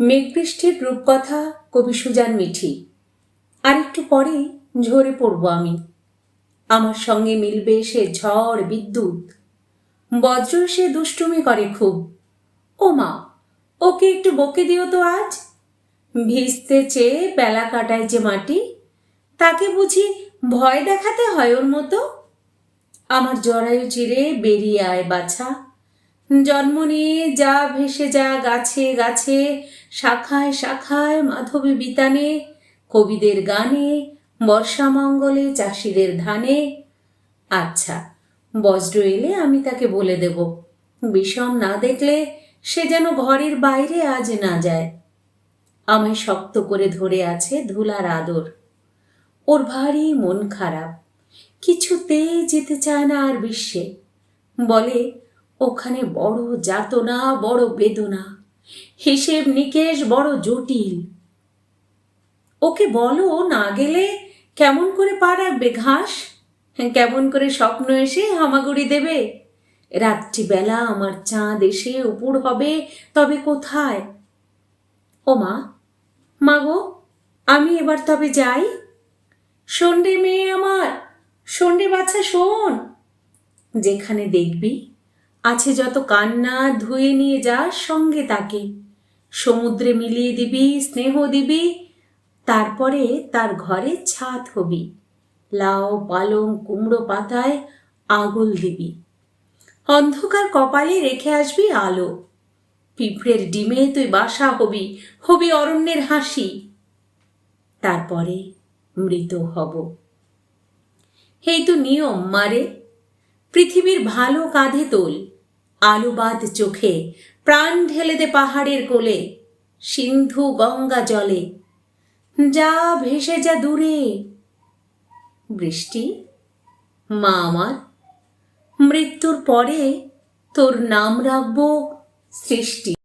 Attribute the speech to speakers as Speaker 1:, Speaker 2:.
Speaker 1: মেঘবৃষ্টির রূপকথা কবি সুজান মিঠি। আর একটু পরেই ঝরে পড়ব আমি। আমার সঙ্গে মিলবে সে ঝড় বিদ্যুৎ। বজ্র সে দুষ্টুমি করে খুব। ও মা, ওকে একটু বকে দিও তো আজ। ভিজতে চেয়ে বেলা কাটায় যে মাটি, তাকে বুঝি ভয় দেখাতে হয় ওর মতো। আমার জরায়ু চিরে বেরিয়ে আয় বাছা। জন্ম নিয়ে যা ভেসে যা গাছে গাছে, শাখায় শাখায় মাধবী বিতানে, কবিদের গানে বর্ষামঙ্গলে চাষিদের ধানে। আচ্ছা বজ্র এলে আমি তাকে বলে দেব। বিষম না দেখলে সে যেন ঘরের বাইরে আজ না যায়। আমায় শক্ত করে ধরে আছে ধুলার আদর। ওর ভারী মন খারাপ। কিছুতেই যেতে চায় না আর বিশ্বে। বলে ওখানে বড় যাতনা, বড় বেদনা। হিসেব নিকেশ বড় জটিল। ওকে বলো না গেলে কেমন করে পা রাখবে ঘাস? কেমন করে স্বপ্ন এসে হামাগুড়ি দেবে? রাত্রিবেলা আমার চাঁদ এসে উপুর হবে, তবে কোথায়? ও মা মা গো, আমি এবার তবে যাই। সন্ডে মেয়ে আমার সন্ডে বাচ্চা শোন। যেখানে দেখবি আছে যত কান্না, ধুয়ে নিয়ে যাস সঙ্গে তাকে। সমুদ্রে মিলিয়ে দিবি, স্নেহ দিবি, তারপরে তার ঘরে ছাদ হবি। লাউ, পালং, কুমড়ো পাতায় আগুল দিবি। অন্ধকার কপালে রেখে আসবি আলো। পিঁপড়ের ডিমে তুই বাসা হবি হবি অরণ্যের হাসি। তারপরে মৃত হব। এই তো নিয়ম মারে পৃথিবীর ভালো কাঁধে তোল, আলোবাদ চোখে প্রাণ ঢেলে দে পাহাড়ের কোলে, সিন্ধু গঙ্গা জলে, যা ভেসে যা দূরে। বৃষ্টি? মা আমার, মৃত্যুর পরে তোর নাম রাখব সৃষ্টি।